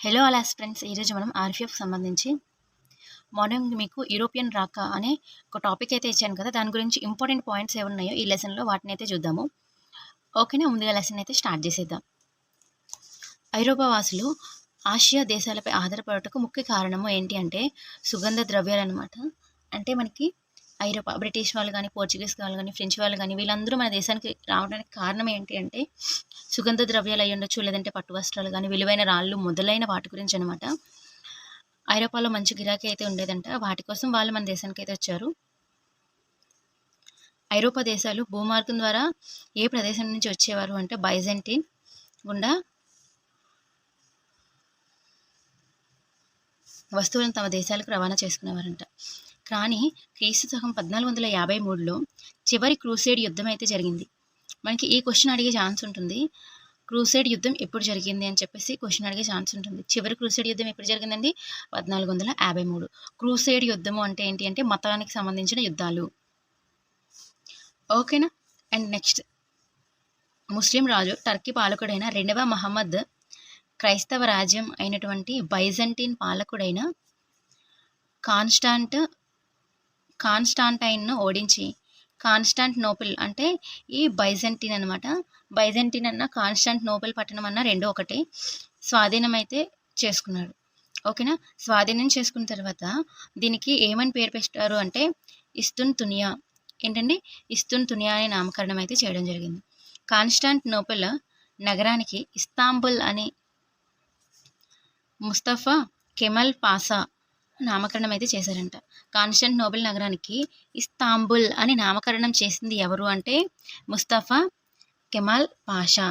Hello అలాస్ friends ఈరోజు మనం ఆర్ఫిఎఫ్ సంబంధించి మార్నింగ్ మీకు యూరోపియన్ రాక అనే ఒక టాపిక్ అయితే ఇచ్చాను కదా. దాని గురించి ఇంపార్టెంట్ పాయింట్స్ ఏమున్నాయో ఈ లెసన్లో వాటిని అయితే చూద్దాము. ఓకేనా ముందుగా లెసన్ అయితే స్టార్ట్ చేసేద్దాం. ఐరోపా వాసులు ఆసియా దేశాలపై ఆధారపడటకు ముఖ్య కారణము ఏంటి అంటే సుగంధ ద్రవ్యాలు అనమాట అంటే మనకి ఐరోపా బ్రిటిష్ వాళ్ళు కానీ పోర్చుగీస్ వాళ్ళు కానీ ఫ్రెంచ్ వాళ్ళు కానీ వీళ్ళందరూ మన దేశానికి రావడానికి కారణం ఏంటి అంటే సుగంధ ద్రవ్యాలు అయి ఉండొచ్చు లేదంటే పట్టు వస్త్రాలు కానీ విలువైన రాళ్ళు మొదలైన వాటి గురించి అనమాట ఐరోపాలో మంచి గిరాకీ అయితే ఉండేదంట. వాటి కోసం వాళ్ళు మన దేశానికి అయితే వచ్చారు. ఐరోపా దేశాలు భూమార్గం ద్వారా ఏ ప్రదేశం నుంచి వచ్చేవారు అంటే బైజెంటీన్ గుండా వస్తువులను తమ దేశాలకు రవాణా చేసుకునేవారంట. కానీ క్రీస్తు శకం పద్నాలుగు వందల యాభై మూడులో చివరి క్రూసేడ్ యుద్ధం అయితే జరిగింది. మనకి ఈ క్వశ్చన్ అడిగే ఛాన్స్ ఉంటుంది. క్రూసైడ్ యుద్ధం ఎప్పుడు జరిగింది అని చెప్పేసి క్వశ్చన్ అడిగే ఛాన్స్ ఉంటుంది. చివరి క్రూసైడ్ యుద్ధం ఎప్పుడు జరిగిందండి? పద్నాలుగు వందల యాభై మూడు. క్రూసైడ్ యుద్ధము అంటే ఏంటి అంటే మతానికి సంబంధించిన యుద్ధాలు. ఓకేనా? And next. ముస్లిం రాజు టర్కీ పాలకుడైన రెండవ మహమ్మద్ క్రైస్తవ రాజ్యం అయినటువంటి బైజంటీన్ పాలకుడైన కాన్స్టాంట్ కాన్స్టాంటైన్ను ఓడించి కాన్స్టాంట్ నోబెల్ అంటే ఈ బైజెంటిన్ అనమాట బైజెంటిన్ అన్న కాన్స్టాంట్ నోబెల్ పట్టణం అన్న రెండు ఒకటి. స్వాధీనం అయితే చేసుకున్నాడు. ఓకేనా? స్వాధీనం చేసుకున్న తర్వాత దీనికి ఏమని పేరు పెట్టారు అంటే ఇస్తున్ తునియా ఏంటండి? ఇస్తున్ తునియా అనే నామకరణం అయితే చేయడం జరిగింది. కాన్స్టాంట్ నోపిల్ నగరానికి ఇస్తాంబుల్ అని ముస్తఫా కెమల్ పాసా నామకరణం అయితే చేశారంట. కాన్స్టెంట్ నోబెల్ నగరానికి ఇస్తాంబుల్ అని నామకరణం చేసింది ఎవరు అంటే ముస్తఫా కెమాల్ పాషా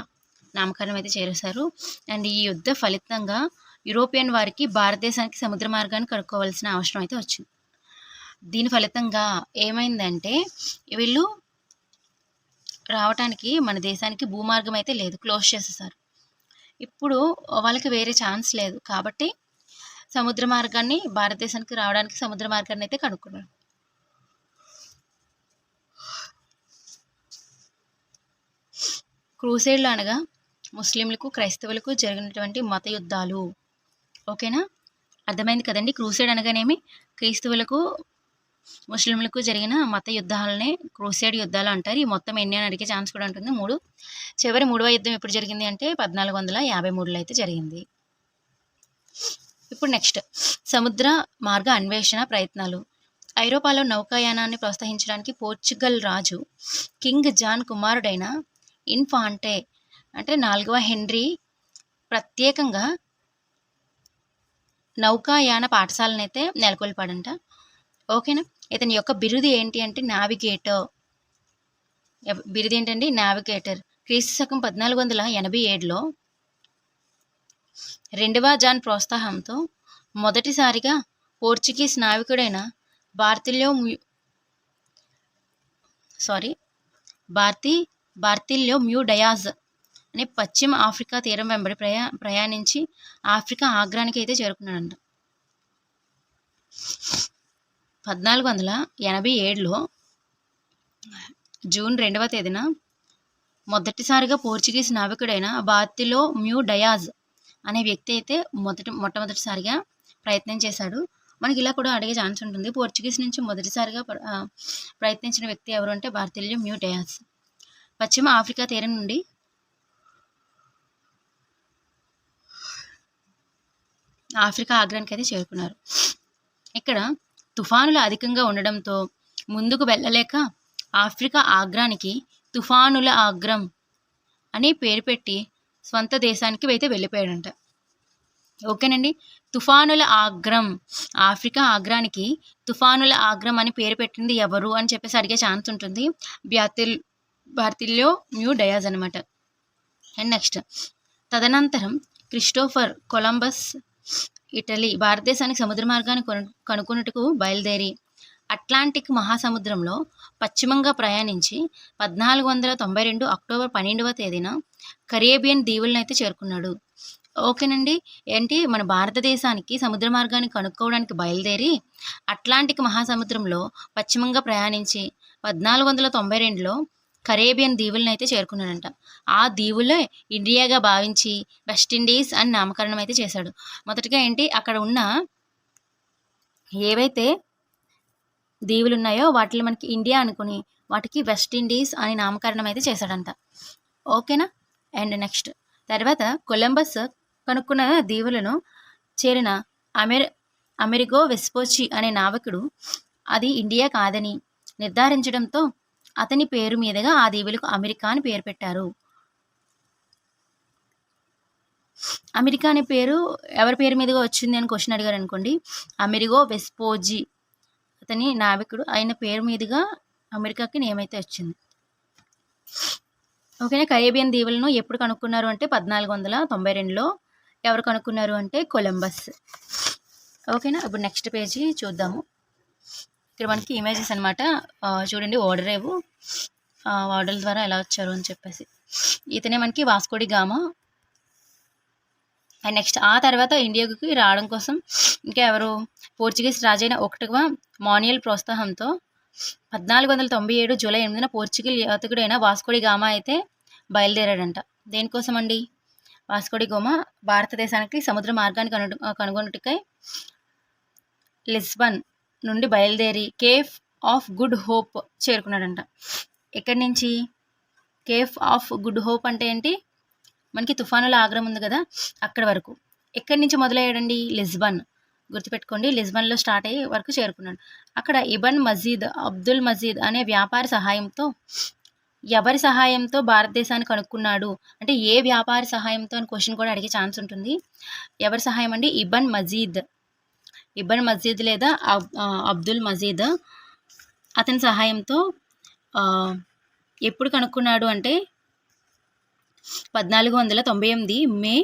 నామకరణం అయితే చేశారు. అండ్ ఈ యుద్ధ ఫలితంగా యూరోపియన్ వారికి భారతదేశానికి సముద్ర మార్గాన్ని కనుక్కోవాల్సిన అవసరం అయితే వచ్చింది. దీని ఫలితంగా ఏమైందంటే వీళ్ళు రావటానికి మన దేశానికి భూమార్గం అయితే లేదు. క్లోజ్ చేసేసారు. ఇప్పుడు వాళ్ళకి వేరే ఛాన్స్ లేదు. కాబట్టి సముద్ర మార్గాన్ని భారతదేశానికి రావడానికి సముద్ర మార్గాన్ని అయితే కనుక్కున్నాడు క్రూసైడ్లు అనగా ముస్లింలకు క్రైస్తవులకు జరిగినటువంటి మత యుద్ధాలు. ఓకేనా? అర్థమైంది కదండి? క్రూసైడ్ అనగానేమి? క్రైస్తవులకు ముస్లింలకు జరిగిన మత యుద్ధాలనే క్రూసైడ్ యుద్ధాలు అంటారు. ఈ మొత్తం ఎన్ని అని అడిగే ఛాన్స్ కూడా ఉంటుంది. మూడు. చివరి మూడవ యుద్ధం ఎప్పుడు జరిగింది అంటే పద్నాలుగు వందల యాభై మూడులో అయితే జరిగింది. ఇప్పుడు నెక్స్ట్ సముద్ర మార్గ అన్వేషణ ప్రయత్నాలు. ఐరోపాలో నౌకాయానాన్ని ప్రోత్సహించడానికి పోర్చుగల్ రాజు కింగ్ జాన్ కుమారుడైన ఇన్ఫాంటే అంటే నాలుగవ హెన్రీ ప్రత్యేకంగా నౌకాయాన పాఠశాలను అయితే నెలకొల్పాడంట ఓకేనా ఇతని యొక్క బిరుది ఏంటి అంటే నావిగేటర్. బిరుది ఏంటండి? నావిగేటర్. క్రీస్తు శకం పద్నాలుగు వందల ఎనభై ఏడులో రెండవ జాన్ ప్రోత్సాహంతో మొదటిసారిగా పోర్చుగీస్ నావికుడైన బార్తిల్యో సారీ భారతీ బార్తిల్యో మ్యూ డయాజ్ అనే పశ్చిమ ఆఫ్రికా తీరం వెంబడి ప్రయా ప్రయాణించి ఆఫ్రికా ఆగ్రానికి అయితే చేరుకున్నాడంట. పద్నాలుగు వందల ఎనభై ఏడులో జూన్ రెండవ తేదీన మొదటిసారిగా పోర్చుగీస్ నావికుడైన బాతిలో మ్యూ డయాజ్ అనే వ్యక్తి అయితే మొదటి మొట్టమొదటిసారిగా ప్రయత్నం చేశాడు. మనకి ఇలా కూడా అడిగే ఛాన్స్ ఉంటుంది. పోర్చుగీస్ నుంచి మొదటిసారిగా ప్రయత్నించిన వ్యక్తి ఎవరు అంటే భారతీయులు మ్యూటయాస్. పశ్చిమ ఆఫ్రికా తీరం నుండి ఆఫ్రికా ఆగ్రానికి అయితే చేరుకున్నారు. ఇక్కడ తుఫానులు అధికంగా ఉండడంతో ముందుకు వెళ్ళలేక ఆఫ్రికా ఆగ్రానికి తుఫానుల ఆగ్రం అని పేరు పెట్టి స్వంత దేశానికి అయితే వెళ్ళిపోయాడంట. ఓకేనండి? తుఫానుల ఆగ్రం ఆఫ్రికా ఆగ్రానికి తుఫానుల ఆగ్రం అని పేరు పెట్టింది ఎవరు అని చెప్పేసి అడిగే ఛాన్స్ ఉంటుంది. బ్యాతిల్ భారతిల్లో న్యూ డయాజ్ అనమాట అండ్ నెక్స్ట్. తదనంతరం క్రిస్టోఫర్ కొలంబస్ ఇటలీ భారతదేశానికి సముద్ర మార్గాన్ని కొను కనుక్కున్నట్టుకు బయలుదేరి అట్లాంటిక్ మహాసముద్రంలో పశ్చిమంగా ప్రయాణించి పద్నాలుగు వందల తొంభై రెండు అక్టోబర్ పన్నెండవ తేదీన కరేబియన్ దీవులను అయితే చేరుకున్నాడు. ఓకేనండి. ఏంటి? మన భారతదేశానికి సముద్ర మార్గాన్ని కనుక్కోవడానికి బయలుదేరి అట్లాంటిక్ మహాసముద్రంలో పశ్చిమంగా ప్రయాణించి పద్నాలుగు వందల తొంభై రెండులో కరేబియన్ దీవులను అయితే చేరుకున్నాడంట. ఆ దీవులే ఇండియాగా భావించి వెస్ట్ ఇండీస్ అని నామకరణం అయితే చేశాడు. మొదటగా ఏంటి? అక్కడ ఉన్న ఏవైతే దీవులు ఉన్నాయో వాటిలో మనకి ఇండియా అనుకుని వాటికి వెస్ట్ ఇండీస్ అని నామకరణం అయితే చేశాడంట. ఓకేనా? And next. తర్వాత కొలంబస్ కనుక్కున్న దీవులను చేరిన అమెరి అమెరిగో వెస్పోచి అనే నావకుడు అది ఇండియా కాదని నిర్ధారించడంతో అతని పేరు మీదుగా ఆ దీవులకు అమెరికా అని పేరు పెట్టారు. అమెరికా అనే పేరు ఎవరి పేరు మీదుగా వచ్చింది అని క్వశ్చన్ అడిగారు అనుకోండి అమెరిగో వెస్పోజీ అతని నావికుడు ఆయన పేరు మీదుగా అమెరికాకి నేమైతే వచ్చింది. ఓకేనా? కరేబియన్ దీవులను ఎప్పుడు కనుక్కున్నారు అంటే పద్నాలుగు వందల తొంభై రెండులో. ఎవరు కనుక్కున్నారు అంటే కొలంబస్. ఓకేనా? ఇప్పుడు నెక్స్ట్ పేజీ చూద్దాము. ఇక్కడ మనకి ఇమేజెస్ అనమాట చూడండి ఓడరేవు ఓడల ద్వారా ఎలా వచ్చారు అని చెప్పేసి. ఇతనే మనకి వాస్కోడి గామా అండ్ నెక్స్ట్ ఆ తర్వాత ఇండియాకి రావడం కోసం ఇంకా ఎవరు పోర్చుగీస్ రాజైన ఒకటవ మాన్యుయల్ ప్రోత్సాహంతో పద్నాలుగు వందల తొంభై ఏడు జూలై ఎనిమిదిన పోర్చుగల్ యాతకుడైన వాస్కోడి గామా అయితే బయలుదేరాడంట. దేనికోసం అండి వాస్కోడి గోమా భారతదేశానికి సముద్ర మార్గాన్ని కను కనుగొనుటకై లిస్బన్ నుండి బయలుదేరి కేఫ్ ఆఫ్ గుడ్ హోప్ చేరుకున్నాడంట. ఎక్కడి నుంచి? కేఫ్ ఆఫ్ గుడ్ హోప్ అంటే ఏంటి? మనకి తుఫానుల ఆగ్రహం ఉంది కదా అక్కడ వరకు. ఎక్కడి నుంచి మొదలయ్యాడండి? లిస్బన్. గుర్తుపెట్టుకోండి లిస్బన్లో స్టార్ట్ అయ్యి వరకు చేరుకున్నాడు. అక్కడ ఇబన్ మజీద్ అబ్దుల్ మజీద్ అనే వ్యాపార సహాయంతో ఎవరి సహాయంతో భారతదేశాన్ని కనుక్కున్నాడు? అంటే ఏ వ్యాపార సహాయంతో అని క్వశ్చన్ కూడా అడిగే ఛాన్స్ ఉంటుంది. ఎవరి సహాయం అండి? ఇబన్ మజీద్. ఇబన్ మజీద్ లేదా అబ్దుల్ మజీద్ అతని సహాయంతో ఎప్పుడు కనుక్కున్నాడు అంటే పద్నాలుగు వందల తొంభై ఎనిమిది మే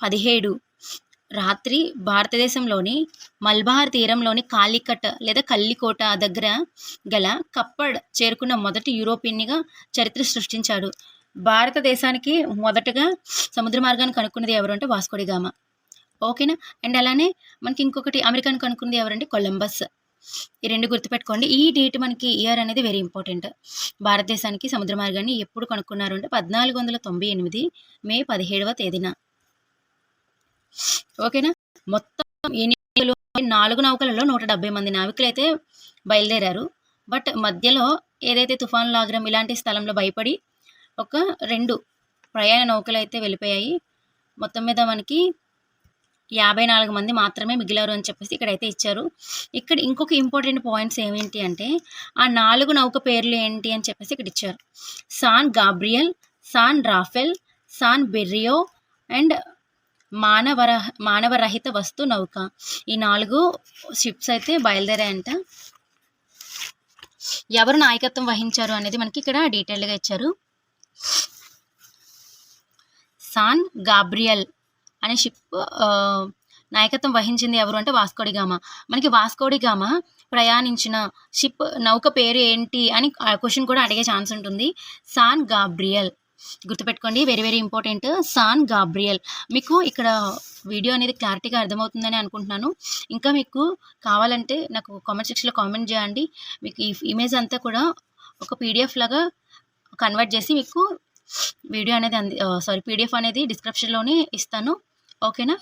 పదిహేడు రాత్రి భారతదేశంలోని మల్బార్ తీరంలోని కాలికట్ లేదా కల్లికోట దగ్గర గల కప్పడ్ చేరుకున్న మొదటి యూరోపియన్గా చరిత్ర సృష్టించాడు. భారతదేశానికి మొదటగా సముద్ర మార్గాన్ని కనుక్కున్నది ఎవరు అంటే వాస్కోడిగామ ఓకేనా? అండ్ అలానే మనకి ఇంకొకటి అమెరికాను కనుక్కున్నది ఎవరంటే కొలంబస్. ఈ రెండు గుర్తుపెట్టుకోండి. ఈ డేట్ మనకి ఇయర్ అనేది వెరీ ఇంపార్టెంట్ భారతదేశానికి సముద్ర మార్గాన్ని ఎప్పుడు కనుక్కున్నారు అంటే పద్నాలుగు వందల తొంభై ఎనిమిది మే పదిహేడవ తేదీన. ఓకేనా? మొత్తం ఎనిమిదిలో నాలుగు నౌకలలో నూట డెబ్బై మంది నావికులు అయితే బయలుదేరారు. బట్ మధ్యలో ఏదైతే తుఫాన్ లాగ్రం ఇలాంటి స్థలంలో భయపడి ఒక రెండు ప్రయాణ నౌకలు అయితే వెళ్ళిపోయాయి. మొత్తం మీద మనకి యాభై నాలుగు మంది మాత్రమే మిగిలారు అని చెప్పేసి ఇక్కడైతే ఇచ్చారు. ఇక్కడ ఇంకొక ఇంపార్టెంట్ పాయింట్స్ ఏమేంటి అంటే ఆ నాలుగు నౌక పేర్లు ఏంటి అని చెప్పేసి ఇక్కడ ఇచ్చారు. San Gabriel San Rafael San Berrio and మానవర మానవరహిత వస్తు నౌక. ఈ నాలుగు షిప్స్ అయితే బయలుదేరాయంట. ఎవరు నాయకత్వం వహించారు అనేది మనకి ఇక్కడ డీటెయిల్గా ఇచ్చారు. సాన్ గాబ్రియల్ అనే షిప్ నాయకత్వం వహించింది ఎవరు అంటే వాస్కోడిగామ మనకి వాస్కోడిగామ ప్రయాణించిన షిప్ నౌక పేరు ఏంటి అని క్వశ్చన్ కూడా అడిగే ఛాన్స్ ఉంటుంది. San Gabriel. గుర్తుపెట్టుకోండి very very important San Gabriel. మీకు ఇక్కడ వీడియో అనేది క్లారిటీగా అర్థమవుతుందని అనుకుంటున్నాను. ఇంకా మీకు కావాలంటే నాకు కామెంట్ సెక్షన్లో కామెంట్ చేయండి. మీకు ఈ ఇమేజ్ అంతా కూడా ఒక పీడిఎఫ్ లాగా కన్వర్ట్ చేసి మీకు వీడియో అనేది అంది సారీ పీడిఎఫ్ అనేది డిస్క్రిప్షన్లోనే ఇస్తాను. ఓకేనా?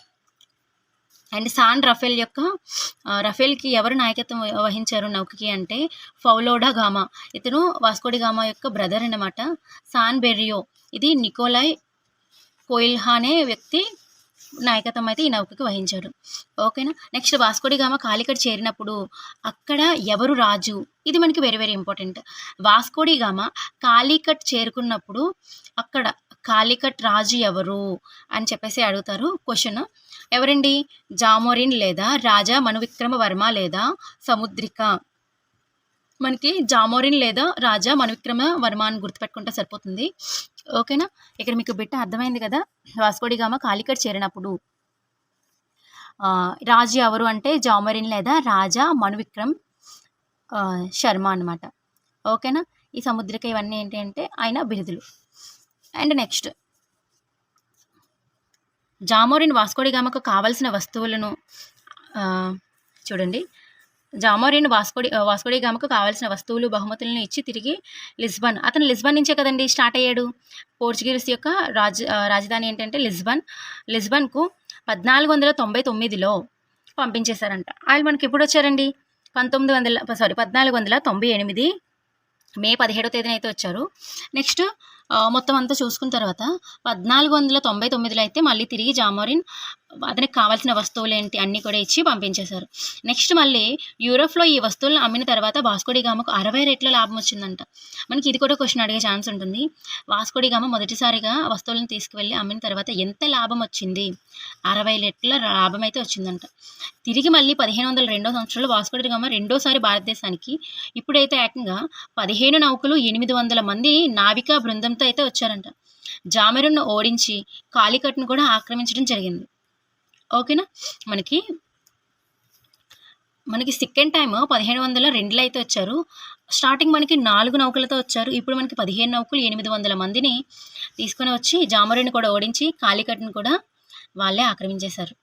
అండ్ సాన్ రఫేల్ యొక్క రఫేల్కి ఎవరు నాయకత్వం వహించారు నౌకకి అంటే ఫౌలోడా గామా. ఇతను వాస్కోడి గామా యొక్క బ్రదర్ అనమాట సాన్ బెర్రియో. ఇది నికోలాయ్ కోయిల్హా అనే వ్యక్తి నాయకత్వం అయితే ఈ నౌకకి వహించాడు. ఓకేనా? నెక్స్ట్ వాస్కోడి గామ కాలికట్ చేరినప్పుడు అక్కడ ఎవరు రాజు? ఇది మనకి very very important. Vasco da Gama Calicut చేరుకున్నప్పుడు అక్కడ కాలికట్ రాజు ఎవరు అని చెప్పేసి అడుగుతారు. క్వశ్చన్ ఎవరండి? జామోరిన్ లేదా? రాజా మనువిక్రమ వర్మ లేదా? సముద్రిక. మనకి జామోరిన్ లేదా రాజా మనువిక్రమ వర్మ అని గుర్తుపెట్టుకుంటే సరిపోతుంది. ఓకేనా ఇక్కడ మీకు బిట్ట అర్థమైంది కదా? వాస్కోడిగామ కాలికట్ చేరినప్పుడు. రాజు ఎవరు అంటే జామరిన్ లేదా రాజా మనువిక్రమ్ శర్మ అనమాట ఓకేనా ఈ సముద్రిక ఇవన్నీ ఏంటి అంటే ఆయన బిరుదులు. And next. జామోరిన్ వాస్కోడిగామకు కావలసిన వస్తువులను చూడండి. జామోరిన్ వాస్కోడి వాస్కోడి గామకు కావాల్సిన వస్తువులు బహుమతులను ఇచ్చి తిరిగి లిస్బన్. అతను లిస్బన్ నుంచే కదండి స్టార్ట్ అయ్యాడు. పోర్చుగీస్ యొక్క రాజ రాజధాని ఏంటంటే లిస్బన్. లిస్బన్కు పద్నాలుగు వందల తొంభై తొమ్మిదిలో పంపించేశారంట. వాళ్ళు మనకి ఎప్పుడు వచ్చారండి? పంతొమ్మిది వందల సారీ పద్నాలుగు వందల తొంభై ఎనిమిది మే పదిహేడో తేదీన అయితే వచ్చారు. నెక్స్ట్ మొత్తం అంతా చూసుకున్న తర్వాత పద్నాలుగు వందల తొంభై తొమ్మిదిలో అయితే మళ్ళీ తిరిగి జామోరిన్ అతనికి కావాల్సిన వస్తువులు ఏంటి అన్నీ కూడా ఇచ్చి పంపించేశారు. నెక్స్ట్ మళ్ళీ యూరోప్లో ఈ వస్తువులను అమ్మిన తర్వాత వాస్కోడి గామకు అరవై రెట్ల లాభం వచ్చిందంట. మనకి ఇది కూడా క్వశ్చన్ అడిగే ఛాన్స్ ఉంటుంది. వాస్కోడి గామ మొదటిసారిగా వస్తువులను తీసుకువెళ్ళి అమ్మిన తర్వాత ఎంత లాభం వచ్చింది? అరవై రెట్ల లాభం అయితే వచ్చిందంట. తిరిగి మళ్ళీ పదిహేను వందల రెండో సంవత్సరంలో వాస్కోడి గామ రెండోసారి భారతదేశానికి ఇప్పుడైతే ఏకంగా పదిహేను నౌకలు ఎనిమిది వందల మంది నావికా బృందం బృందంతో అయితే వచ్చారంట. జామెరును ఓడించి కాలికట్ను కూడా ఆక్రమించడం జరిగింది. ఓకేనా? మనకి మనకి సెకండ్ టైం పదిహేను వందల రెండులో అయితే వచ్చారు. స్టార్టింగ్ మనకి నాలుగు నౌకలతో వచ్చారు. ఇప్పుడు మనకి పదిహేను నౌకలు ఎనిమిది వందల మందిని తీసుకొని వచ్చి జామరుణ్ణి కూడా ఓడించి కాలికట్ను కూడా వాళ్ళే ఆక్రమించేశారు.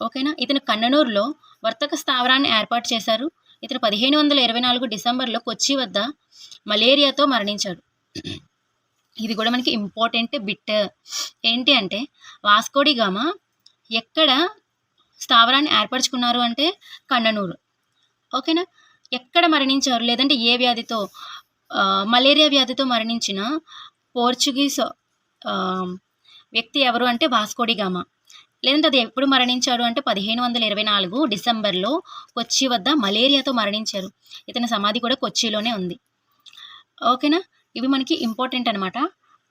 ఓకేనా? ఇతను కన్ననూరులో వర్తక స్థావరాన్ని ఏర్పాటు చేశారు. ఇతను పదిహేను వందల ఇరవై నాలుగు డిసెంబర్లో కొచ్చి వద్ద మలేరియాతో మరణించాడు. ఇది కూడా మనకి ఇంపార్టెంట్ బిట్ ఏంటి అంటే వాస్కోడి గామ ఎక్కడ స్థావరాన్ని ఏర్పరచుకున్నారు అంటే కన్ననూరు. ఓకేనా? ఎక్కడ మరణించారు? లేదంటే ఏ వ్యాధితో మలేరియా వ్యాధితో మరణించిన పోర్చుగీస్ వ్యక్తి ఎవరు అంటే వాస్కోడి గామ లేదంటే అది ఎప్పుడు మరణించాడు అంటే పదిహేను వందల ఇరవై నాలుగు డిసెంబర్లో కొచ్చి వద్ద మలేరియాతో మరణించారు. ఇతని సమాధి కూడా కొచ్చిలోనే ఉంది. ఓకేనా? ఇవి మనకి ఇంపార్టెంట్ అనమాట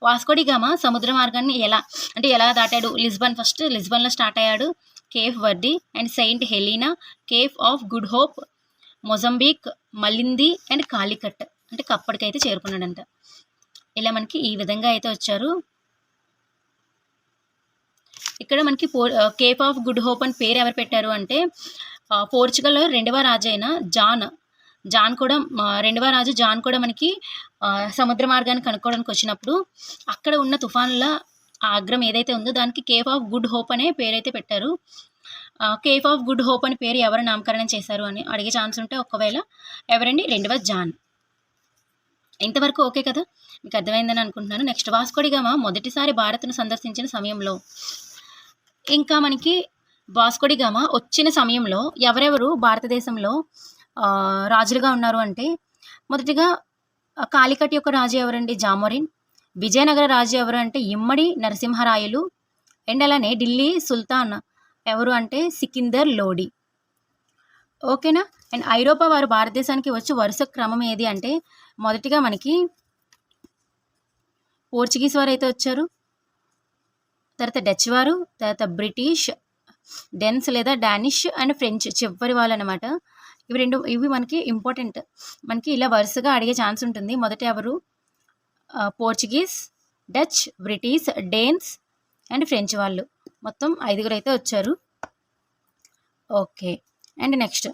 వాస్కోడిగామ సముద్ర మార్గాన్ని ఎలా అంటే ఎలా దాటాడు? లిస్బన్ ఫస్ట్ లిస్బన్లో స్టార్ట్ అయ్యాడు. Cape Verde and Saint Helena Cape of Good Hope Mozambique Malindi and Calicut అంటే కప్పటికైతే చేరుకున్నాడంట. ఇలా మనకి ఈ విధంగా అయితే వచ్చారు. ఇక్కడ మనకి పో కేఫ్ ఆఫ్ గుడ్ హోప్ అని పేరు ఎవరు పెట్టారు అంటే పోర్చుగల్లో రెండవ రాజైన అయిన జాన్ జాన్ కూడా రెండవ రాజు జాన్ కూడా మనకి సముద్ర మార్గాన్ని కనుక్కోవడానికి వచ్చినప్పుడు అక్కడ ఉన్న తుఫాన్ల ఆ అగ్రం ఏదైతే ఉందో దానికి కేఫ్ ఆఫ్ గుడ్ హోప్ అనే పేరైతే పెట్టారు. కేఫ్ ఆఫ్ గుడ్ హోప్ అని పేరు ఎవరు నామకరణం చేశారు అని అడిగే ఛాన్స్ ఉంటే ఒకవేళ ఎవరండి? రెండవ జాన్. ఇంతవరకు ఓకే కదా? మీకు అర్థమైందని అనుకుంటున్నాను. నెక్స్ట్ వాస్కోడిగామా మొదటిసారి భారత్ను సందర్శించిన సమయంలో ఇంకా మనకి వాస్కోడిగామా వచ్చిన సమయంలో ఎవరెవరు భారతదేశంలో రాజులుగా ఉన్నారు అంటే మొదటిగా కాలికట్ యొక్క రాజు ఎవరండి? జామోరిన్. విజయనగర రాజు ఎవరు అంటే? ఇమ్మడి నరసింహరాయలు. అండ్ అలానే ఢిల్లీ సుల్తాన్ ఎవరు అంటే? సికిందర్ లోడి. ఓకేనా? అండ్ ఐరోపా వారు భారతదేశానికి వచ్చి వరుస క్రమం ఏది అంటే మొదటిగా మనకి పోర్చుగీస్ వారు అయితే వచ్చారు. తర్వాత డచ్ వారు తర్వాత బ్రిటిష్ డెన్స్ లేదా డానిష్ అండ్ ఫ్రెంచ్ చివరి వాళ్ళు అనమాట ఇవి రెండు ఇవి మనకి ఇంపార్టెంట్ మనకి ఇలా వరుసగా అడిగే ఛాన్స్ ఉంటుంది. మొదట ఎవరు? Portuguese Dutch British Danes and French వాళ్ళు. మొత్తం ఐదుగురు అయితే వచ్చారు. ఓకే అండ్ నెక్స్ట్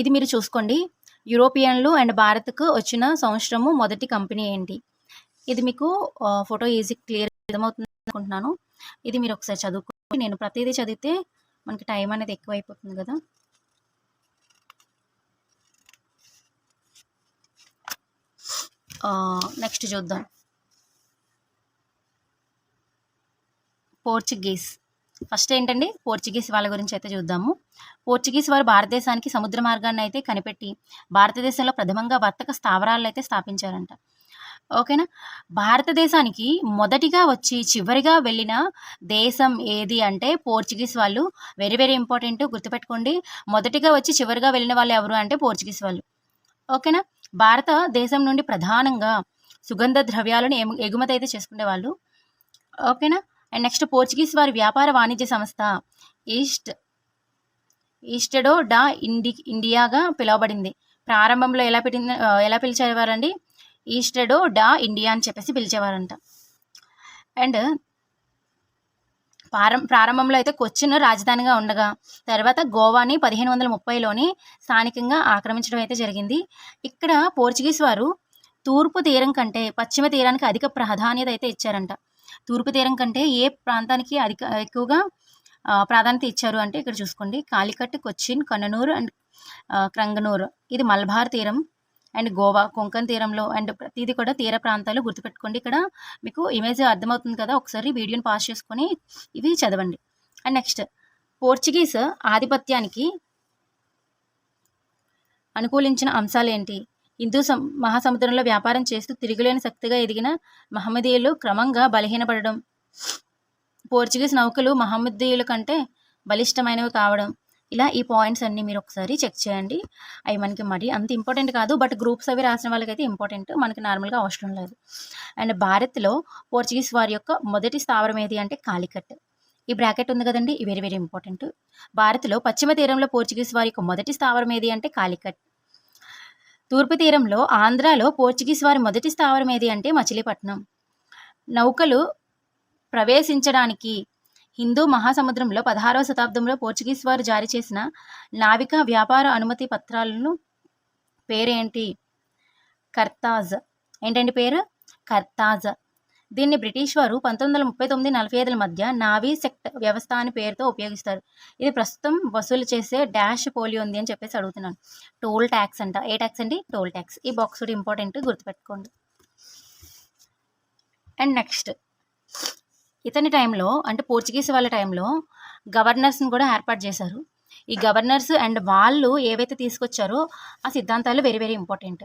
ఇది మీరు చూసుకోండి. యూరోపియన్లు అండ్ భారత్కు వచ్చిన సంవత్సరము మొదటి కంపెనీ ఏంటి? ఇది మీకు ఫోటో ఈజీ క్లియర్ అర్థమవుతుంది అనుకుంటున్నాను. ఇది మీరు ఒకసారి చదువుకోండి. నేను ప్రతిదీ చదివితే మనకి టైం అనేది ఎక్కువ అయిపోతుంది కదా. నెక్స్ట్ చూద్దాం. పోర్చుగీస్ ఫస్ట్ ఏంటండి? పోర్చుగీస్ వాళ్ళ గురించి అయితే చూద్దాము. పోర్చుగీస్ వారు భారతదేశానికి సముద్ర మార్గాన్ని అయితే కనిపెట్టి భారతదేశంలో ప్రథమంగా వర్తక స్థావరాలు అయితే స్థాపించారంట. ఓకేనా? భారతదేశానికి మొదటిగా వచ్చి చివరిగా వెళ్ళిన దేశం ఏది అంటే పోర్చుగీస్ వాళ్ళు వెరీ వెరీ ఇంపార్టెంట్ గుర్తుపెట్టుకోండి. మొదటిగా వచ్చి చివరిగా వెళ్ళిన వాళ్ళు ఎవరు అంటే పోర్చుగీస్ వాళ్ళు. ఓకేనా? భారతదేశం నుండి ప్రధానంగా సుగంధ ద్రవ్యాలను ఎగుమతి అయితే చేసుకునే వాళ్ళు ఓకేనా? అండ్ నెక్స్ట్ పోర్చుగీస్ వారి వ్యాపార వాణిజ్య సంస్థ ఈస్ట్ ఈస్టడో డా ఇండి ఇండియాగా పిలువబడింది. ప్రారంభంలో ఎలా పెట్టింది ఎలా పిలిచేవారండి? ఈస్టడో డా ఇండియా అని చెప్పేసి పిలిచేవారంట. అండ్ ప్రారం ప్రారంభంలో అయితే కొచ్చిన్ రాజధానిగా ఉండగా తర్వాత గోవాని పదిహేను వందల ముప్పైలోని స్థానికంగా ఆక్రమించడం అయితే జరిగింది. ఇక్కడ పోర్చుగీస్ వారు తూర్పు తీరం కంటే పశ్చిమ తీరానికి అధిక ప్రాధాన్యత అయితే ఇచ్చారంట. తూర్పు తీరం కంటే ఏ ప్రాంతానికి అధిక ఎక్కువగా ప్రాధాన్యత ఇచ్చారు అంటే ఇక్కడ చూసుకోండి. కాలికట్ కొచ్చిన్ కన్ననూరు అండ్ క్రంగనూరు. ఇది మల్బార్ తీరం. అండ్ గోవా కొంకన్ తీరంలో అండ్ ప్రతిది కూడా తీర ప్రాంతాలు గుర్తుపెట్టుకోండి. ఇక్కడ మీకు ఇమేజ్ అర్థమవుతుంది కదా ఒకసారి వీడియోని పాస్ చేసుకొని ఇవి చదవండి. అండ్ నెక్స్ట్ పోర్చుగీస్ ఆధిపత్యానికి అనుకూలించిన అంశాలు ఏంటి హిందూ సం మహాసముద్రంలో వ్యాపారం చేస్తూ తిరుగులేని శక్తిగా ఎదిగిన మహమ్మదీయులు క్రమంగా బలహీనపడడం పోర్చుగీస్ నౌకలు మహమ్మదీయుల కంటే బలిష్టమైనవి కావడం ఇలా ఈ పాయింట్స్ అన్నీ మీరు ఒకసారి చెక్ చేయండి. అవి మనకి మరి అంత ఇంపార్టెంట్ కాదు బట్ గ్రూప్స్ అవి రాసిన వాళ్ళకైతే ఇంపార్టెంట్ మనకి నార్మల్గా అవసరం లేదు. అండ్ భారత్లో పోర్చుగీస్ వారి యొక్క మొదటి స్థావరం ఏది అంటే కాలికట్. ఈ బ్రాకెట్ ఉంది కదండి వెరీ వెరీ ఇంపార్టెంట్ భారత్లో పశ్చిమ తీరంలో పోర్చుగీస్ వారి యొక్క మొదటి స్థావరం ఏది అంటే కాలికట్. తూర్పు తీరంలో ఆంధ్రాలో పోర్చుగీస్ వారి మొదటి స్థావరం ఏది అంటే మచిలీపట్నం. నౌకలు ప్రవేశించడానికి హిందూ మహాసముద్రంలో పదహారవ శతాబ్దంలో పోర్చుగీస్ వారు జారీ చేసిన నావికా వ్యాపార అనుమతి పత్రాలను పేరేంటి? కర్తాజ్. ఏంటండి పేరు? కర్తాజ్. దీన్ని బ్రిటిష్ వారు పంతొమ్మిది వందల ముప్పై తొమ్మిది నలభై ఐదుల మధ్య నావీ సెక్ట్ వ్యవస్థ అని పేరుతో ఉపయోగిస్తారు. ఇది ప్రస్తుతం వసూలు చేసే డాష్ పోలి ఉంది అని చెప్పేసి అడుగుతున్నాను. టోల్ ట్యాక్స్ అంట. ఏ ట్యాక్స్ అండి? Toll tax. ఈ బాక్స్ కూడా ఇంపార్టెంట్ గుర్తుపెట్టుకోండి. And next. ఇతని టైంలో అంటే పోర్చుగీస్ వాళ్ళ టైంలో గవర్నర్స్ని కూడా ఏర్పాటు చేశారు. ఈ గవర్నర్స్ అండ్ వాళ్ళు ఏవైతే తీసుకొచ్చారో ఆ సిద్ధాంతాలు వెరీ వెరీ ఇంపార్టెంట్.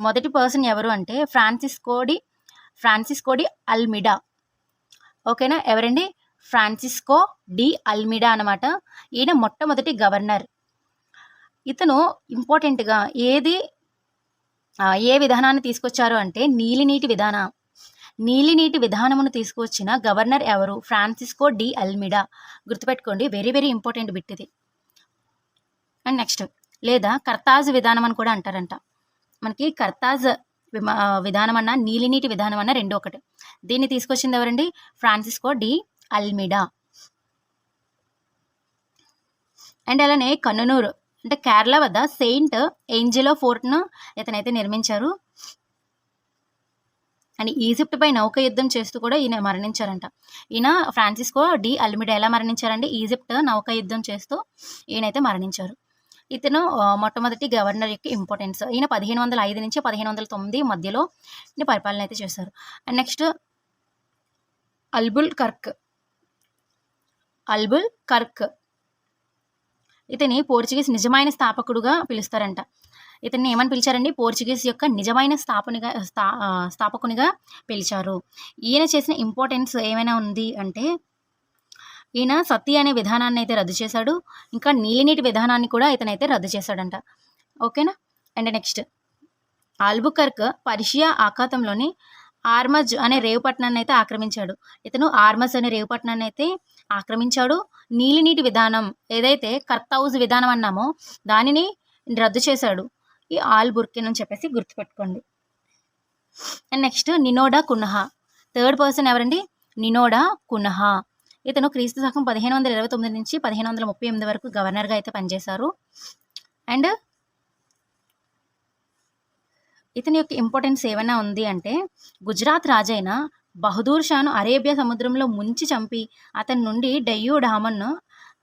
మొదటి పర్సన్ ఎవరు అంటే ఫ్రాన్సిస్కోడి ఫ్రాన్సిస్కోడి అల్మిడా. ఓకేనా? ఎవరండి? ఫ్రాన్సిస్కో డి అల్మిడా అనమాట ఈయన మొట్టమొదటి గవర్నర్. ఇతను ఇంపార్టెంట్గా ఏది ఏ విధానాన్ని తీసుకొచ్చారు అంటే నీలినీటి విధానం నీలినీటి విధానమును తీసుకువచ్చిన గవర్నర్ ఎవరు? Francisco de Almeida. గుర్తుపెట్టుకోండి వెరీ వెరీ ఇంపార్టెంట్ బిట్ ఇది. అండ్ నెక్స్ట్ లేదా కర్తాజ్ విధానం అని కూడా అంటారంట. మనకి కర్తాజ్ విధానం అన్న నీలినీటి విధానం అన్న రెండు ఒకటి. దీన్ని తీసుకొచ్చింది ఎవరండి? Francisco de Almeida. అండ్ అలానే కన్ననూరు అంటే కేరళ వద్ద సెయింట్ ఏంజెలో ఫోర్ట్ను ఇతనైతే నిర్మించారు. అండ్ ఈజిప్ట్ పై నౌక యుద్ధం చేస్తూ కూడా ఈయన మరణించారంట. ఈయన ఫ్రాన్సిస్కో డి అల్మిడా ఎలా మరణించారంటే ఈజిప్ట్ నౌక యుద్ధం చేస్తూ ఈయనైతే మరణించారు. ఇతను మొట్టమొదటి గవర్నర్ యొక్క ఇంపార్టెన్స్. ఈయన పదిహేను వందల ఐదు నుంచి పదిహేను వందల తొమ్మిది మధ్యలో పరిపాలన అయితే చేశారు. And next Albuquerque. అల్బుల్ కర్క్. ఇతని పోర్చుగీస్ నిజమైన స్థాపకుడుగా పిలుస్తారంట. ఇతన్ని ఏమని పిలిచారండి? పోర్చుగీస్ యొక్క నిజమైన స్థాపనిగా స్థా స్థాపకునిగా పిలిచారు. ఈయన చేసిన ఇంపార్టెన్స్ ఏమైనా ఉంది అంటే ఈయన సతీ అనే విధానాన్ని అయితే రద్దు చేశాడు. ఇంకా నీలినీటి విధానాన్ని కూడా ఇతనైతే రద్దు చేశాడంట. ఓకేనా? And next. ఆల్బుకర్క్ పర్షియా ఆఖాతంలోని ఆర్మజ్ అనే రేవుపట్నాన్ని అయితే ఆక్రమించాడు. ఇతను ఆర్మజ్ అనే రేవుపట్నాన్ని అయితే ఆక్రమించాడు. నీలినీటి విధానం ఏదైతే కర్తౌజ్ విధానం అన్నామో దానిని రద్దు చేశాడు. ఈ ఆల్ బుర్కిన్ అని చెప్పేసి గుర్తుపెట్టుకోండి. And next Nino da Cunha. Third person ఎవరండి? Nino da Cunha. ఇతను క్రీస్తు శకం పదిహేను వందల ఇరవై తొమ్మిది నుంచి పదిహేను వందల ముప్పై ఎనిమిది వరకు గవర్నర్గా అయితే పనిచేశారు. అండ్ ఇతని యొక్క ఇంపార్టెన్స్ ఏమైనా ఉంది అంటే గుజరాత్ రాజైన బహదూర్ షాను అరేబియా సముద్రంలో ముంచి చంపి అతని నుండి డయ్యూ డామన్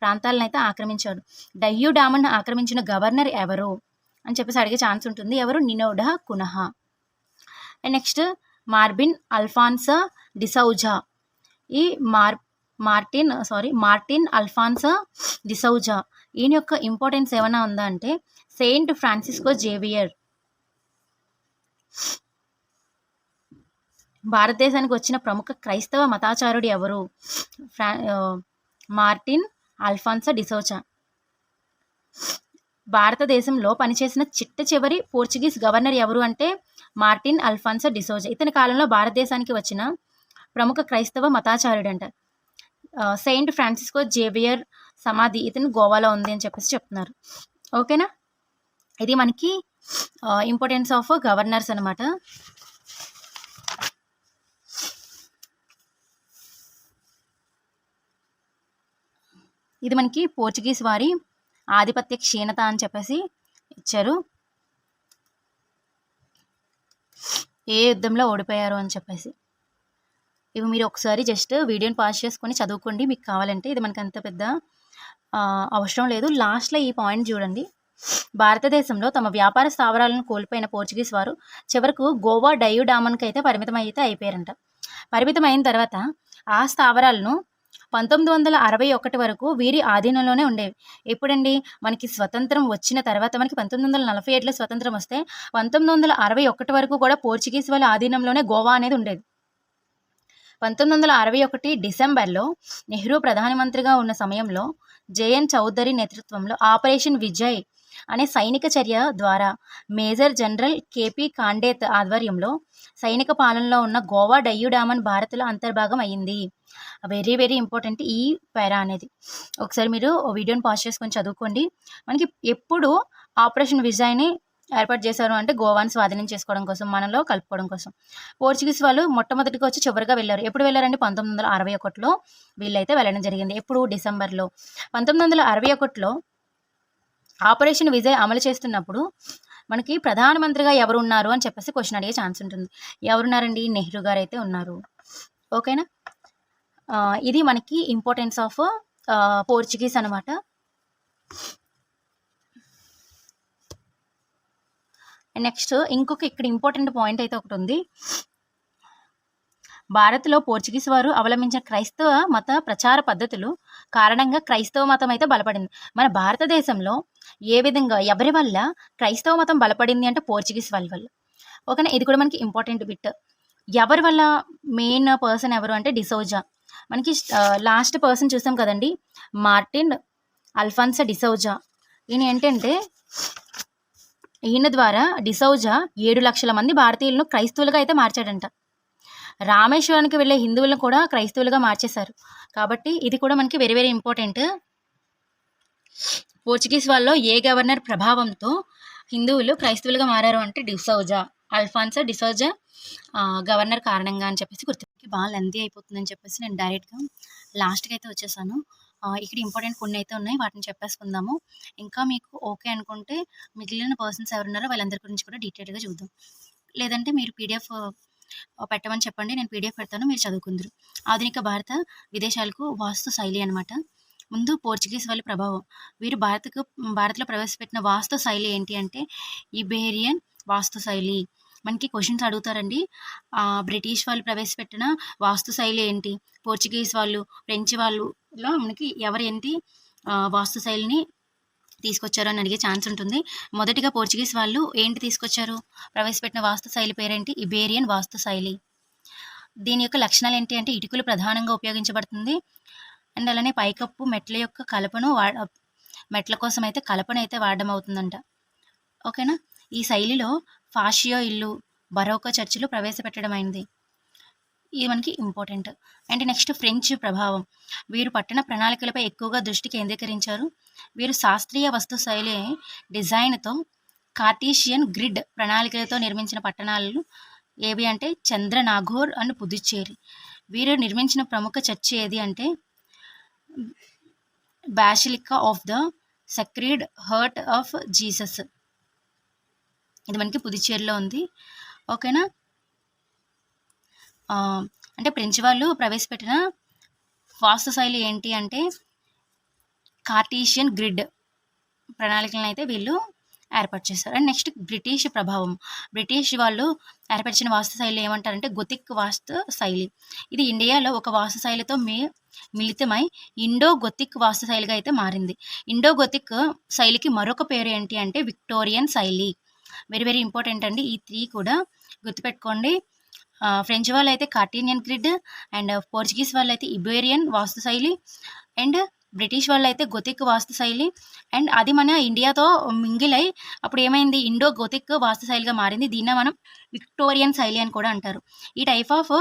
ప్రాంతాలను అయితే ఆక్రమించాడు. డయ్యూ డామన్ ఆక్రమించిన గవర్నర్ ఎవరు? అని చెప్పేసి అడిగే ఛాన్స్ ఉంటుంది. ఎవరు? Nino da Cunha. And next Martin Alfonso de Souza ఈ మార్ Martin sorry Martin Alfonso de Souza ఈయన యొక్క ఇంపార్టెన్స్ ఏమైనా ఉందా అంటే సెయింట్ ఫ్రాన్సిస్కో జేవియర్ భారతదేశానికి వచ్చిన ప్రముఖ క్రైస్తవ మతాచారుడు ఎవరు? ఫ్రా మార్టిన్ అల్ఫాన్సా డిసౌజా భారతదేశంలో పనిచేసిన చిట్ట చివరి పోర్చుగీస్ గవర్నర్ ఎవరు అంటే మార్టిన్ అల్ఫాన్సా డిసోజా ఇతని కాలంలో భారతదేశానికి వచ్చిన ప్రముఖ క్రైస్తవ మతాచార్యుడంట. అంట సెయింట్ ఫ్రాన్సిస్కో జేవియర్ సమాధి ఇతను గోవాలో ఉంది అని చెప్పేసి చెప్తున్నారు. ఓకేనా? ఇది మనకి ఇంపార్టెన్స్ ఆఫ్ గవర్నర్స్ అనమాట ఇది మనకి పోర్చుగీస్ వారి ఆధిపత్య క్షీణత అని చెప్పేసి ఇచ్చారు. ఏ యుద్ధంలో ఓడిపోయారు అని చెప్పేసి. ఇవి మీరు ఒకసారి జస్ట్ వీడియోని పాస్ చేసుకొని చదువుకోండి. మీకు కావాలంటే ఇది మనకు అంత పెద్ద అవసరం లేదు. లాస్ట్లో ఈ పాయింట్ చూడండి. భారతదేశంలో తమ వ్యాపార స్థావరాలను కోల్పోయిన పోర్చుగీస్ వారు చివరకు గోవా డయు డామన్కి అయితే పరిమితం అయితే అయిపోయారంట. పరిమితం అయిన తర్వాత ఆ స్థావరాలను పంతొమ్మిది వందల అరవై ఒకటి వరకు వీరి ఆధీనంలోనే ఉండేవి. ఎప్పుడండి? మనకి స్వతంత్రం వచ్చిన తర్వాత మనకి పంతొమ్మిది వందల నలభై ఏడులో స్వతంత్రం వస్తే పంతొమ్మిది వందల అరవై ఒకటి వరకు కూడా పోర్చుగీస్ వాళ్ళ ఆధీనంలోనే గోవా అనేది ఉండేది. పంతొమ్మిది వందల అరవై ఒకటి డిసెంబర్లో నెహ్రూ ప్రధానమంత్రిగా ఉన్న సమయంలో జేఎన్ చౌదరి నేతృత్వంలో ఆపరేషన్ విజయ్ అనే సైనిక చర్య ద్వారా మేజర్ జనరల్ కేపీ కాండేత్ ఆధ్వర్యంలో సైనిక పాలనలో ఉన్న గోవా డయ్యూ డామన్ భారత్లో అంతర్భాగం అయింది. వెరీ వెరీ ఇంపార్టెంట్ ఈ పేరా అనేది. ఒకసారి మీరు వీడియోని పాజ్ చేసుకొని చదువుకోండి. మనకి ఎప్పుడు ఆపరేషన్ విజయ్ని ఏర్పాటు చేశారు అంటే గోవాని స్వాధీనం చేసుకోవడం కోసం మనలో కలుపుకోవడం కోసం. పోర్చుగీస్ వాళ్ళు మొట్టమొదటిగా వచ్చి చివరిగా వెళ్ళారు. ఎప్పుడు వెళ్ళారంటే పంతొమ్మిది వందల అరవై ఒకటిలో వీళ్ళైతే వెళ్ళడం జరిగింది. ఎప్పుడు? డిసెంబర్లో. పంతొమ్మిది వందల అరవై ఒకటిలో ఆపరేషన్ విజయ్ అమలు చేస్తున్నప్పుడు మనకి ప్రధానమంత్రిగా ఎవరు ఉన్నారు అని చెప్పేసి క్వశ్చన్ అడిగే ఛాన్స్ ఉంటుంది. ఎవరున్నారండి? నెహ్రూ గారు అయితే ఉన్నారు. ఓకేనా ఇది మనకి ఇంపార్టెన్స్ ఆఫ్ పోర్చుగీస్ అనమాట నెక్స్ట్ ఇంకొక ఇక్కడ ఇంపార్టెంట్ పాయింట్ అయితే ఒకటి ఉంది. భారత్లో పోర్చుగీస్ వారు అవలంబించిన క్రైస్తవ మత ప్రచార పద్ధతులు కారణంగా క్రైస్తవ మతం అయితే బలపడింది. మన భారతదేశంలో ఏ విధంగా ఎవరి వల్ల క్రైస్తవ మతం బలపడింది అంటే పోర్చుగీస్ వాళ్ళ వల్ల. ఓకేనా? ఇది కూడా మనకి ఇంపార్టెంట్ బిట్ ఎవరి వల్ల మెయిన్ పర్సన్ ఎవరు అంటే డిసోజా మనకి లాస్ట్ పర్సన్ చూసాం కదండి? మార్టిన్ అల్ఫాన్సా డిసౌజా ఈయన ఏంటంటే ఈయన ద్వారా డిసౌజా ఏడు లక్షల మంది భారతీయులను క్రైస్తవులుగా అయితే మార్చాడంట. రామేశ్వరానికి వెళ్ళే హిందువులను కూడా క్రైస్తవులుగా మార్చేశారు. కాబట్టి ఇది కూడా మనకి వెరీ వెరీ ఇంపార్టెంట్ పోర్చుగీస్ వాళ్ళలో ఏ గవర్నర్ ప్రభావంతో హిందువులు క్రైస్తవులుగా మారారు అంటే డిసౌజా అల్ఫాన్సా డిసోజా గవర్నర్ కారణంగా అని చెప్పేసి గుర్తుకి బాగా లెంతీ అయిపోతుందని చెప్పేసి నేను డైరెక్ట్గా లాస్ట్కి అయితే వచ్చేసాను. ఇక్కడ ఇంపార్టెంట్ కొన్ని అయితే ఉన్నాయి వాటిని చెప్పేసుకుందాము. ఇంకా మీకు ఓకే అనుకుంటే మిగిలిన పర్సన్స్ ఎవరున్నారో వాళ్ళందరి గురించి కూడా డీటెయిల్గా చూద్దాం. లేదంటే మీరు పీడిఎఫ్ పెట్టమని చెప్పండి నేను పీడిఎఫ్ పెడతాను మీరు చదువుకుందరు. ఆధునిక భారత విదేశాలకు వాస్తు శైలి అనమాట ముందు పోర్చుగీస్ వాళ్ళ ప్రభావం. వీరు భారత్కు భారత్లో ప్రవేశపెట్టిన వాస్తు శైలి ఏంటి అంటే ఇబేరియన్ వాస్తు శైలి. మనకి క్వశ్చన్స్ అడుగుతారండి. బ్రిటిష్ వాళ్ళు ప్రవేశపెట్టిన వాస్తు శైలి ఏంటి? పోర్చుగీస్ వాళ్ళు ఫ్రెంచ్ వాళ్ళలో మనకి ఎవరు ఏంటి వాస్తు శైలిని తీసుకొచ్చారు అని అడిగే ఛాన్స్ ఉంటుంది. మొదటిగా పోర్చుగీస్ వాళ్ళు ఏంటి తీసుకొచ్చారు? ప్రవేశపెట్టిన వాస్తు శైలి పేరేంటి? ఇబేరియన్ వాస్తు శైలి. దీని యొక్క లక్షణాలు ఏంటి అంటే ఇటుకలు ప్రధానంగా ఉపయోగించబడుతుంది. అండ్ అలానే పైకప్పు మెట్ల యొక్క కలపను వా మెట్ల కోసం అయితే కలపను అయితే వాడడం అవుతుందంట. ఓకేనా? ఈ శైలిలో ఫాషియో ఇల్లు బరోక చర్చిలు ప్రవేశపెట్టడం అయింది ఇది మనకి ఇంపార్టెంట్ అండ్ నెక్స్ట్ ఫ్రెంచ్ ప్రభావం వీరు పట్టణ ప్రణాళికలపై ఎక్కువగా దృష్టి కేంద్రీకరించారు వీరు శాస్త్రీయ వస్తు శైలి డిజైన్తో కార్టీషియన్ గ్రిడ్ ప్రణాళికలతో నిర్మించిన పట్టణాలు ఏవి అంటే చంద్రనాగోర్ అండ్ పుదుచ్చేరి వీరు నిర్మించిన ప్రముఖ చర్చి ఏది అంటే basilica of the sacred heart of Jesus ఇది మనకి పుదుచ్చేరిలో ఉంది. ఓకేనా? అంటే ఫ్రెంచ్ వాళ్ళు ప్రవేశపెట్టిన వాస్తు శైలి ఏంటి అంటే కార్టీషియన్ గ్రిడ్ ప్రణాళికలను అయితే వీళ్ళు ఏర్పాటు చేశారు. అండ్ నెక్స్ట్ బ్రిటిష్ ప్రభావం. బ్రిటిష్ వాళ్ళు ఏర్పరిచిన వాస్తు శైలి ఏమంటారంటే గొతిక్ వాస్తు శైలి ఇది ఇండియాలో ఒక వాస్తు శైలితో మే మిళితమై ఇండో గొతిక్ వాస్తు శైలిగా అయితే మారింది. ఇండో గొతిక్ శైలికి మరొక పేరు ఏంటి అంటే విక్టోరియన్ శైలి. వెరీ వెరీ ఇంపార్టెంట్ అండి. ఈ త్రీ కూడా గుర్తుపెట్టుకోండి. ఫ్రెంచ్ వాళ్ళు అయితే కార్టీనియన్ గ్రిడ్ అండ్ పోర్చుగీస్ వాళ్ళు అయితే ఇబేరియన్ వాస్తు శైలి అండ్ బ్రిటిష్ వాళ్ళు అయితే గొతిక్ వాస్తు శైలి అండ్ అది మన ఇండియాతో మింగిల్ అయి అప్పుడు ఏమైంది? ఇండో గొతిక్ వాస్తు శైలిగా మారింది. దీన్నే మనం విక్టోరియన్ శైలి అని కూడా అంటారు. ఈ టైప్ ఆఫ్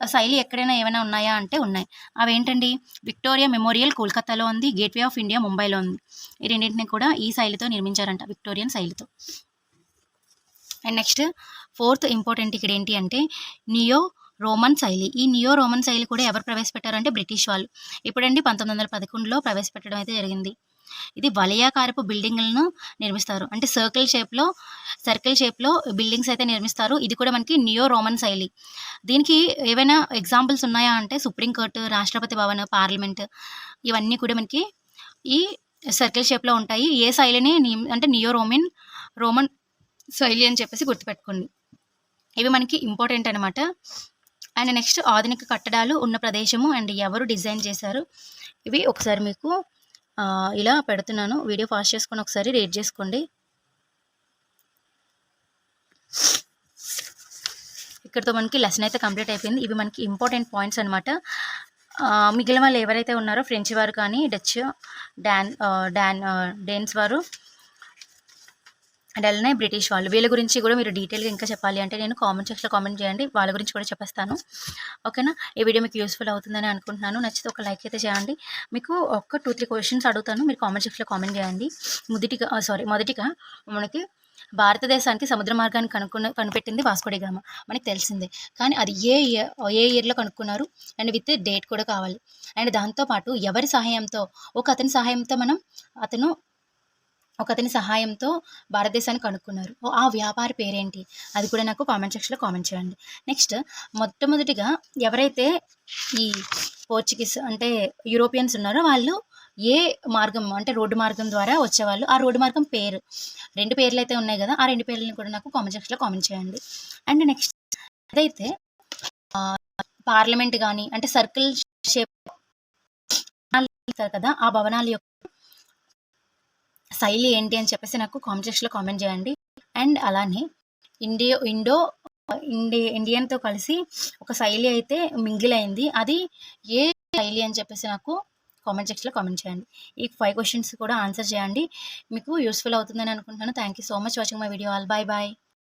శైలి ఎక్కడైనా ఏమైనా ఉన్నాయా అంటే ఉన్నాయి. అవేంటండి? విక్టోరియా మెమోరియల్ కోల్కతాలో ఉంది. గేట్వే ఆఫ్ ఇండియా ముంబైలో ఉంది. ఈ రెండింటిని కూడా ఈ శైలితో నిర్మించారంట. విక్టోరియన్ శైలితో. అండ్ నెక్స్ట్ ఫోర్త్ ఇంపార్టెంట్ ఇక్కడ ఏంటి అంటే నియో రోమన్ శైలి. ఈ నియో రోమన్ శైలి కూడా ఎవరు ప్రవేశపెట్టారంటే బ్రిటిష్ వాళ్ళు. ఇప్పుడండి పంతొమ్మిది వందల పదకొండులో ప్రవేశపెట్టడం అయితే జరిగింది. ఇది వలయాకారపు బిల్డింగ్లను నిర్మిస్తారు. అంటే సర్కిల్ షేప్లో సర్కిల్ షేప్లో బిల్డింగ్స్ అయితే నిర్మిస్తారు. ఇది కూడా మనకి నియో రోమన్ శైలి. దీనికి ఏవైనా ఎగ్జాంపుల్స్ ఉన్నాయా అంటే సుప్రీంకోర్టు రాష్ట్రపతి భవన్ పార్లమెంట్ ఇవన్నీ కూడా మనకి ఈ సర్కిల్ షేప్‌లో ఉంటాయి. ఏ శైలిని ని అంటే నియో రోమన్ రోమన్ శైలి అని చెప్పేసి గుర్తుపెట్టుకోండి. ఇవి మనకి ఇంపార్టెంట్ అనమాట. అండ్ నెక్స్ట్ ఆధునిక కట్టడాలు ఉన్న ప్రదేశము అండ్ ఎవరు డిజైన్ చేశారు. ఇవి ఒకసారి మీకు ఇలా పెడుతున్నాను. వీడియో పాస్ చేసుకొని ఒకసారి రీడ్ చేసుకోండి. ఇక్కడితో మనకి లెసన్ అయితే కంప్లీట్ అయిపోయింది. ఇవి మనకి ఇంపార్టెంట్ పాయింట్స్ అనమాట. మిగిలిన వాళ్ళు ఎవరైతే ఉన్నారో ఫ్రెంచ్ వారు కానీ, డచ్, డాన్ డాన్ డేన్స్ వారు అండ్ అలానే బ్రిటిష్ వాళ్ళు. వీళ్ళ గురించి కూడా మీరు డీటెయిల్‌గా ఇంకా చెప్పాలి అంటే నేను కామెంట్ సెక్షన్‌లో కామెంట్ చేయండి. వాళ్ళ గురించి కూడా చెప్పేస్తాను. ఓకేనా? ఈ వీడియో మీకు యూస్ఫుల్ అవుతుందని అనుకుంటున్నాను. నచ్చితే ఒక లైక్ అయితే చేయండి. మీకు ఒక టూ త్రీ క్వశ్చన్స్ అడుగుతాను. మీరు కామెంట్ సెక్షన్‌లో కామెంట్ చేయండి. మొదటిగా సారీ మొదటిగా మనకి భారతదేశానికి సముద్ర మార్గాన్ని కనుక్కున్న కనిపెట్టింది వాస్కోడి గ్రామ మనకి తెలిసిందే. కానీ అది ఏ ఇయర్ ఏ ఇయర్‌లో కనుక్కున్నారు అండ్ విత్ డేట్ కూడా కావాలి. అండ్ దాంతో పాటు ఎవరి సహాయంతో ఒక అతని సహాయంతో మనం అతను ఒకతని సహాయంతో భారతదేశాన్ని కనుక్కున్నారు. ఆ వ్యాపారి పేరేంటి? అది కూడా నాకు కామెంట్ సెక్షన్‌లో కామెంట్ చేయండి. నెక్స్ట్ మొట్టమొదటిగా ఎవరైతే ఈ పోర్చుగీస్ అంటే యూరోపియన్స్ ఉన్నారో వాళ్ళు ఏ మార్గం అంటే రోడ్డు మార్గం ద్వారా వచ్చేవాళ్ళు. ఆ రోడ్డు మార్గం పేరు. రెండు పేర్లు అయితే ఉన్నాయి కదా ఆ రెండు పేర్లను కూడా నాకు కామెంట్ సెక్షన్‌లో కామెంట్ చేయండి. అండ్ నెక్స్ట్ అదైతే పార్లమెంట్ కానీ అంటే సర్కిల్ షేప్ కదా! ఆ భవనాల యొక్క శైలి ఏంటి అని చెప్పేసి నాకు కామెంట్ సెక్షన్‌లో కామెంట్ చేయండి. అండ్ అలానే ఇండియో ఇండో ఇండి ఇండియన్‌తో కలిసి ఒక శైలి అయితే మింగిల్ అయింది. అది ఏ శైలి అని చెప్పేసి నాకు కామెంట్ సెక్షన్‌లో కామెంట్ చేయండి. ఈ ఫైవ్ క్వశ్చన్స్ కూడా ఆన్సర్ చేయండి. మీకు యూస్ఫుల్ అవుతుందని అనుకుంటున్నాను. Thank you so much watching my video all. Bye bye